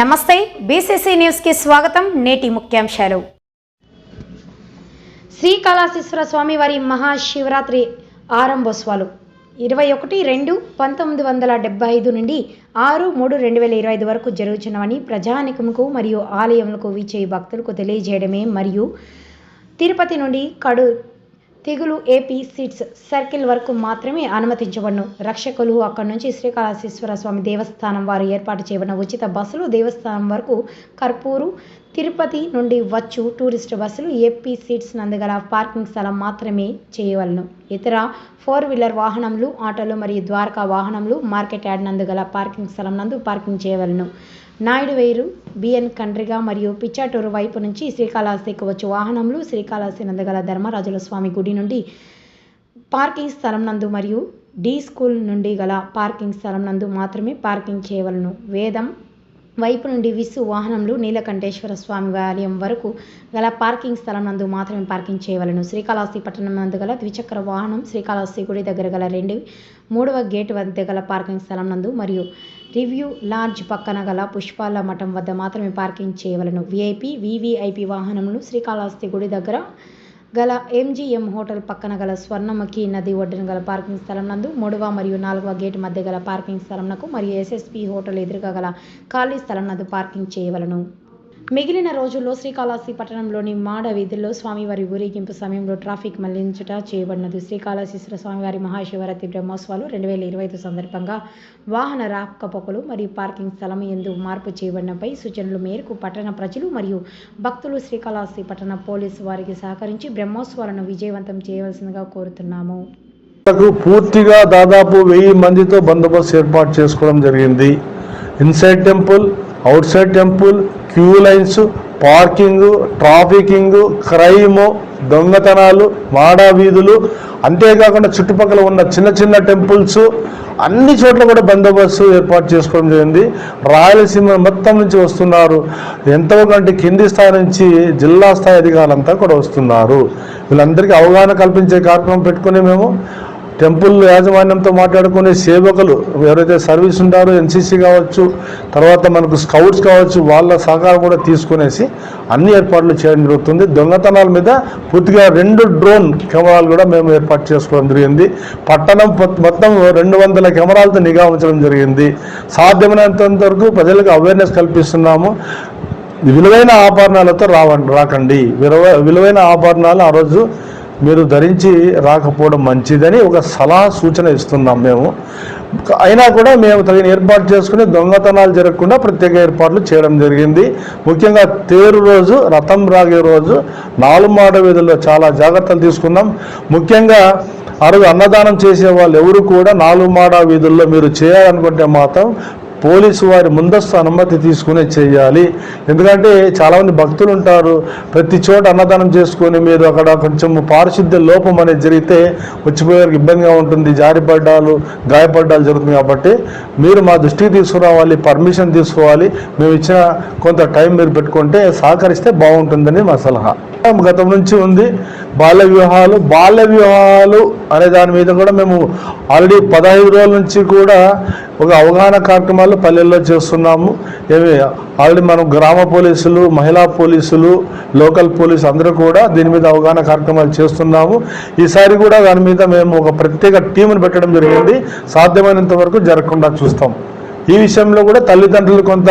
నమస్తే బీసీసీ న్యూస్కి స్వాగతం నేటి ముఖ్యాంశాలు. శ్రీకాళహస్తీశ్వర స్వామి వారి మహాశివరాత్రి ఆరంభోత్సవాలు. ఇరవై ఒకటి రెండు పంతొమ్మిది వందల డెబ్బై ఐదు నుండి ఆరు మూడు రెండు వేల ఇరవై ఐదు వరకు జరుగుతున్నవని ప్రజానికముకు మరియు ఆలయములకు వీచే భక్తులకు తెలియజేయడమే మరియు తిరుపతి నుండి కడు తెగులు ఏపీ సీట్స్ సర్కిల్ వరకు మాత్రమే అనుమతించబడును. రక్షకులు అక్కడి నుంచి శ్రీకాళహస్తీశ్వర స్వామి దేవస్థానం వారు ఏర్పాటు చేయబడిన ఉచిత బస్సులు దేవస్థానం వరకు కర్పూరు తిరుపతి నుండి వచ్చు టూరిస్ట్ బస్సులు ఏపీ సీట్స్ నందుగల పార్కింగ్ స్థలం మాత్రమే చేయవలను. ఇతర ఫోర్ వీలర్ వాహనములు ఆటోలు మరియు ద్వారకా వాహనములు మార్కెట్ యార్డ్ నందుగల పార్కింగ్ స్థలం నందు పార్కింగ్ చేయవలను. నాయుడు వేరు బిఎన్ కండ్రిగా మరియు పిచ్చాటూరు వైపు నుంచి శ్రీకాళహస్తికి వచ్చు వాహనములు శ్రీకాళహస్తి నందగల ధర్మరాజుల స్వామి గుడి నుండి పార్కింగ్ స్థలం నందు మరియు డి స్కూల్ నుండి గల పార్కింగ్ స్థలం నందు మాత్రమే పార్కింగ్ చేయవలను. వేదం వైపు నుండి విసు వాహనములు నీలకంఠేశ్వర స్వామి ఆలయం వరకు గల పార్కింగ్ స్థలం నందు మాత్రమే పార్కింగ్ చేయవలను. శ్రీకాళహస్తి పట్టణం నందు గల ద్విచక్ర వాహనం శ్రీకాళహస్తి గుడి దగ్గర గల రెండు మూడవ గేటు వద్ద గల పార్కింగ్ స్థలం నందు మరియు రివ్యూ లాడ్జ్ పక్కన గల పుష్పాల మఠం వద్ద మాత్రమే పార్కింగ్ చేయవలను. విఐపి వివిఐపి వాహనములు శ్రీకాళహస్తి గుడి దగ్గర గల ఎంజిఎం హోటల్ పక్కన గల స్వర్ణముఖి నది ఒడ్డున గల పార్కింగ్ స్థలం నందు మూడవ మరియు నాలుగవ గేట్ మధ్య గల పార్కింగ్ స్థలంనకు మరియు ఎస్ఎస్పి హోటల్ ఎదురుగా గల ఖాళీ స్థలం నందు పార్కింగ్ చేయవలను. మిగిలిన రోజుల్లో శ్రీకాళహస్తి పట్టణంలోని మాడ వీధుల్లో స్వామివారి ఊరేగింపు సమయంలో ట్రాఫిక్ మళ్ళించుట చేయబడినది. శ్రీకాళహస్తీశ్వర స్వామివారి మహాశివరాత్రి బ్రహ్మోత్సవాలు రెండు వేల ఇరవై ఐదు సందర్భంగా వాహన రాకపోకలు మరియు పార్కింగ్ స్థలం ఎందు మార్పు చేయబడినపై సూచనల మేరకు పట్టణ ప్రజలు మరియు భక్తులు శ్రీకాళహస్తి పట్టణ పోలీసు వారికి సహకరించి బ్రహ్మోత్సవాలను విజయవంతం చేయవలసిందిగా కోరుతున్నాము. పూర్తిగా దాదాపు వెయ్యి మందితో బందోబస్తు ఏర్పాటు చేసుకోవడం జరిగింది. Inside temple outside temple queue lines parking trafficking crime దొంగతనాలు మాడా వీధులు అంతేకాకుండా చుట్టుపక్కల ఉన్న చిన్న చిన్న టెంపుల్స్ అన్ని చోట్ల కూడా బందోబస్తు ఏర్పాటు చేసుకోవడం జరిగింది. రాయలసీమ మొత్తం నుంచి వస్తున్నారు. ఎంతో కంటే కింది స్థాయి నుంచి జిల్లా స్థాయి అధికారులంతా కూడా వస్తున్నారు. వీళ్ళందరికీ అవగాహన కల్పించే కార్యక్రమం పెట్టుకుని మేము టెంపుల్ యాజమాన్యంతో మాట్లాడుకునే సేవకులు ఎవరైతే సర్వీస్ ఉంటారో ఎన్సీసీ కావచ్చు తర్వాత మనకు స్కౌట్స్ కావచ్చు వాళ్ళ సహకారం కూడా తీసుకునేసి అన్ని ఏర్పాట్లు చేయడం జరుగుతుంది. దొంగతనాల మీద పూర్తిగా రెండు డ్రోన్ కెమెరాలు కూడా మేము ఏర్పాటు చేసుకోవడం జరిగింది. పట్టణం మొత్తం రెండు వందల కెమెరాలతో నిఘా ఉంచడం జరిగింది. సాధ్యమైనంత వరకు ప్రజలకు అవేర్నెస్ కల్పిస్తున్నాము. విలువైన ఆభరణాలతో రావండి రాకండి. విలువ విలువైన ఆభరణాలు ఆ రోజు మీరు ధరించి రాకపోవడం మంచిదని ఒక సలహా సూచన ఇస్తున్నాం మేము. అయినా కూడా మేము తగిన ఏర్పాటు చేసుకుని దొంగతనాలు జరగకుండా ప్రత్యేక ఏర్పాట్లు చేయడం జరిగింది. ముఖ్యంగా తేరు రోజు రథం రాగే రోజు నాలుగు వీధుల్లో చాలా జాగ్రత్తలు తీసుకున్నాం. ముఖ్యంగా ఆ రోజు అన్నదానం చేసే వాళ్ళు ఎవరు కూడా నాలుగు మాడ వీధుల్లో మీరు చేయాలనుకుంటే మాత్రం పోలీసు వారి ముందస్తు అనుమతి తీసుకునే చేయాలి. ఎందుకంటే చాలామంది భక్తులు ఉంటారు. ప్రతి చోట అన్నదానం చేసుకొని మీరు అక్కడ కొంచెం పారిశుద్ధ్య లోపం అనేది జరిగితే వచ్చిపోయేవారికి ఇబ్బందిగా ఉంటుంది. జారిపడ్డాలు గాయపడ్డాలు జరుగుతుంది కాబట్టి మీరు మా దృష్టికి తీసుకురావాలి పర్మిషన్ తీసుకోవాలి. మేము ఇచ్చిన కొంత టైం మీరు పెట్టుకుంటే సహకరిస్తే బాగుంటుందని మా సలహా. గతం నుంచి ఉంది. బాల్య వివాహాలు బాల్య వివాహాలు అనే దాని మీద కూడా మేము ఆల్రెడీ పదహైదు రోజుల నుంచి కూడా ఒక అవగాహన కార్యక్రమాలు పల్లెల్లో చేస్తున్నాము. ఏమి ఆల్రెడీ మనం గ్రామ పోలీసులు మహిళా పోలీసులు లోకల్ పోలీసు అందరూ కూడా దీని మీద అవగాహన కార్యక్రమాలు చేస్తున్నాము. ఈసారి కూడా దాని మీద మేము ఒక ప్రత్యేక టీంను పెట్టడం జరిగింది. సాధ్యమైనంత వరకు జరగకుండా చూస్తాం. ఈ విషయంలో కూడా తల్లిదండ్రులు కొంత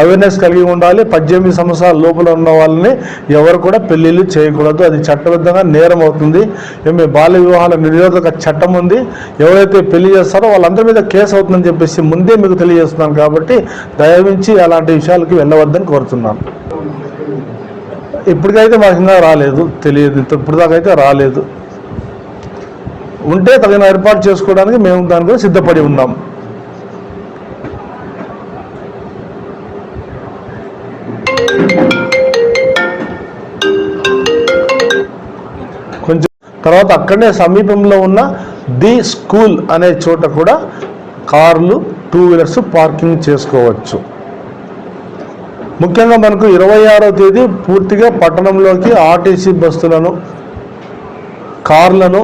అవేర్నెస్ కలిగి ఉండాలి. పద్దెనిమిది సంవత్సరాల లోపల ఉన్న వాళ్ళని ఎవరు కూడా పెళ్ళిళ్ళు చేయకూడదు. అది చట్టబద్ధంగా నేరం అవుతుంది. ఏమి బాల్య వివాహాల నిరోధక చట్టం ఉంది. ఎవరైతే పెళ్ళి చేస్తారో వాళ్ళందరి మీద కేసు అవుతుందని చెప్పేసి ముందే మీకు తెలియజేస్తున్నాను కాబట్టి దయవించి అలాంటి విషయాలకి వెళ్ళవద్దని కోరుతున్నాను. ఇప్పటికైతే మాకు ఇంకా రాలేదు. తెలియదు. ఇప్పటిదాకా అయితే రాలేదు. ఉంటే తగిన ఏర్పాటు చేసుకోవడానికి మేము దాని కూడా సిద్ధపడి ఉన్నాం. తర్వాత అక్కడనే సమీపంలో ఉన్న ది స్కూల్ అనే చోట కూడా కార్లు టూ వీలర్స్ పార్కింగ్ చేసుకోవచ్చు. ముఖ్యంగా మనకు ఇరవై ఆరో తేదీ పూర్తిగా పట్టణంలోకి ఆర్టీసీ బస్సులను కార్లను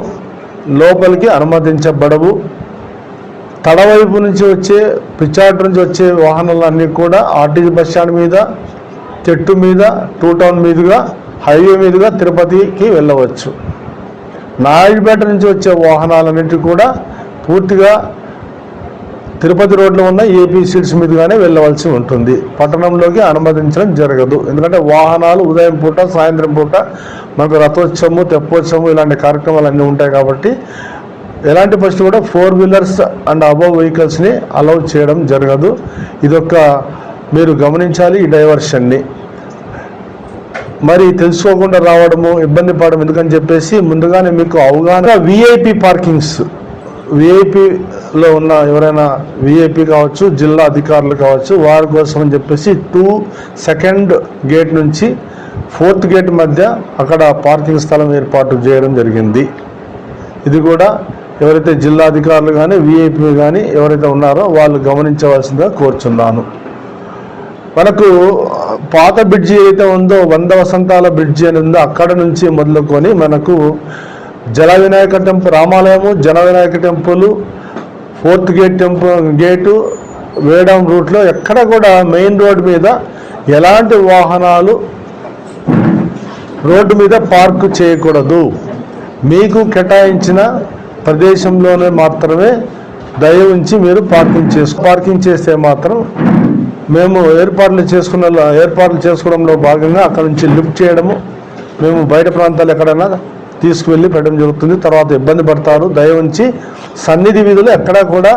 లోపలికి అనుమతించబడవు. తడవైపు నుంచి వచ్చే పిచ్చాటు నుంచి వచ్చే వాహనాలన్నీ కూడా ఆర్టీసీ బస్ స్టాండ్ మీద చెట్టు మీద టూ టౌన్ మీదుగా హైవే మీదుగా తిరుపతికి వెళ్ళవచ్చు. నాయుడుపేట నుంచి వచ్చే వాహనాలన్నిటి కూడా పూర్తిగా తిరుపతి రోడ్లో ఉన్న ఏపీ సీట్స్ మీదుగానే వెళ్ళవలసి ఉంటుంది. పట్టణంలోకి అనుమతించడం జరగదు. ఎందుకంటే వాహనాలు ఉదయం పూట సాయంత్రం పూట మనకు రథోత్సవము తెప్పోత్సవము ఇలాంటి కార్యక్రమాలు అన్నీ ఉంటాయి కాబట్టి ఎలాంటి పరిస్థితి కూడా ఫోర్ వీలర్స్ అండ్ అబవ్ వెహికల్స్ని అలౌ చేయడం జరగదు. ఇదొక మీరు గమనించాలి ఈ డైవర్షన్ని. మరి తెలుసుకోకుండా రావడము ఇబ్బంది పడడం ఎందుకని చెప్పేసి ముందుగానే మీకు అవగాహన విఐపి పార్కింగ్స్ విఐపిలో ఉన్న ఎవరైనా విఐపి కావచ్చు జిల్లా అధికారులు కావచ్చు వారి కోసం అని చెప్పేసి టూ సెకండ్ గేట్ నుంచి ఫోర్త్ గేట్ మధ్య అక్కడ పార్కింగ్ స్థలం ఏర్పాటు చేయడం జరిగింది. ఇది కూడా ఎవరైతే జిల్లా అధికారులు కానీ విఐపి కానీ ఎవరైతే ఉన్నారో వాళ్ళు గమనించవలసిందిగా కోరుచున్నాను. మనకు పాత బ్రిడ్జి అయితే ఉందో వంద వసంతాల బ్రిడ్జి అని ఉందో అక్కడ నుంచి మొదలుకొని మనకు జల వినాయక టెంపుల్ రామాలయము జల Vinayaka temple fourth gate temple gate Vedam రూట్లో ఎక్కడ కూడా మెయిన్ రోడ్ మీద ఎలాంటి వాహనాలు రోడ్డు మీద పార్క్ చేయకూడదు. మీకు కేటాయించిన ప్రదేశంలోనే మాత్రమే దయ ఉంచి మీరు పార్కింగ్ చేసు పార్కింగ్ చేస్తే మాత్రం మేము ఏర్పాట్లు చేసుకున్న ఏర్పాట్లు చేసుకోవడంలో భాగంగా అక్కడ నుంచి లిఫ్ట్ చేయడము మేము బయట ప్రాంతాలు ఎక్కడైనా తీసుకువెళ్ళి పెట్టడం జరుగుతుంది. తర్వాత ఇబ్బంది పడతారు. దయ ఉంచి సన్నిధి వీధులు ఎక్కడా కూడా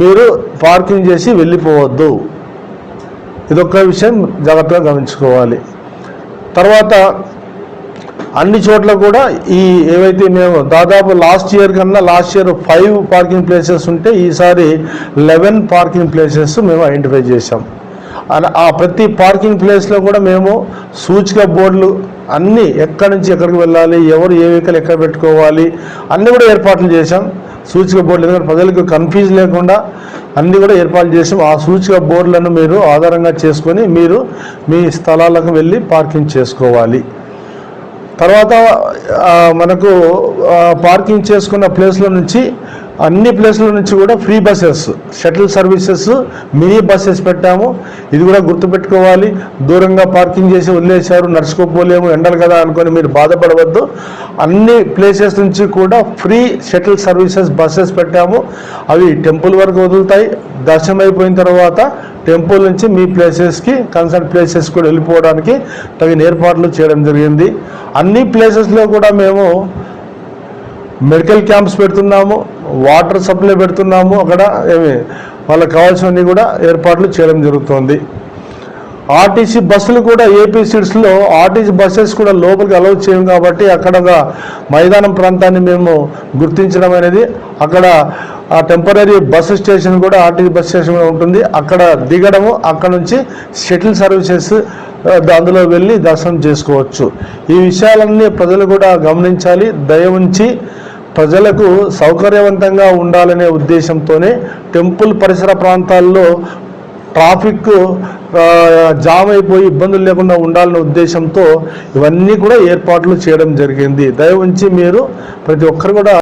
మీరు పార్కింగ్ చేసి వెళ్ళిపోవద్దు. ఇదొక విషయం జాగ్రత్తగా గమనించుకోవాలి. తర్వాత అన్ని చోట్ల కూడా ఈ ఏవైతే మేము దాదాపు లాస్ట్ ఇయర్ కన్నా last year five parking places ఉంటే ఈసారి లెవెన్ పార్కింగ్ ప్లేసెస్ మేము ఐడెంటిఫై చేసాం అలా ఆ ప్రతి పార్కింగ్ ప్లేస్లో కూడా మేము సూచిక బోర్డులు అన్నీ ఎక్కడి నుంచి ఎక్కడికి వెళ్ళాలి ఎవరు ఏ వెహికల్ ఎక్కడ పెట్టుకోవాలి అన్నీ కూడా ఏర్పాట్లు చేశాం. సూచిక బోర్డులు ఎందుకంటే ప్రజలకు కన్ఫ్యూజ్ లేకుండా అన్నీ కూడా ఏర్పాటు చేసాం ఆ సూచిక బోర్డులను మీరు ఆధారంగా చేసుకొని మీరు మీ స్థలాలకు వెళ్ళి పార్కింగ్ చేసుకోవాలి. తర్వాత మనకు పార్కింగ్ చేసుకున్న ప్లేస్లో నుంచి అన్ని ప్లేసుల నుంచి కూడా free buses shuttle services mini buses పెట్టాము. ఇది కూడా గుర్తుపెట్టుకోవాలి. దూరంగా పార్కింగ్ చేసి వదిలేశారు. నడుచుకోపోలేము ఎండలు కదా అనుకొని మీరు బాధపడవద్దు. అన్ని ప్లేసెస్ నుంచి కూడా ఫ్రీ షటిల్ సర్వీసెస్ బస్సెస్ పెట్టాము. అవి టెంపుల్ వరకు వదులుతాయి. దర్శనం అయిపోయిన తర్వాత టెంపుల్ నుంచి మీ ప్లేసెస్కి కన్సర్న్ ప్లేసెస్ కూడా వెళ్ళిపోవడానికి తగిన ఏర్పాట్లు చేయడం జరిగింది. అన్ని ప్లేసెస్లో కూడా మేము మెడికల్ క్యాంప్స్ పెడుతున్నాము. వాటర్ సప్లై పెడుతున్నాము. అక్కడ ఏమి వాళ్ళకి కావాల్సినవన్నీ కూడా ఏర్పాట్లు చేయడం జరుగుతోంది. ఆర్టీసీ బస్సులు కూడా ఏపీ సీట్స్లో ఆర్టీసీ బస్సెస్ కూడా లోపలికి అలౌ చేయం కాబట్టి అక్కడ మైదానం ప్రాంతాన్ని మేము గుర్తించడం అనేది అక్కడ ఆ టెంపరీ బస్సు స్టేషన్ కూడా ఆర్టీసీ బస్ స్టేషన్ కూడా ఉంటుంది. అక్కడ దిగడము అక్కడ నుంచి షటిల్ సర్వీసెస్ అందులో వెళ్ళి దర్శనం చేసుకోవచ్చు. ఈ విషయాలన్నీ ప్రజలు కూడా గమనించాలి. దయ ఉంచి ప్రజలకు సౌకర్యవంతంగా ఉండాలనే ఉద్దేశంతోనే టెంపుల్ పరిసర ప్రాంతాల్లో ట్రాఫిక్ జామ్ అయిపోయి ఇబ్బందులు లేకుండా ఉండాలనే ఉద్దేశంతో ఇవన్నీ కూడా ఏర్పాట్లు చేయడం జరిగింది. దయ ఉంచి మీరు ప్రతి ఒక్కరు కూడా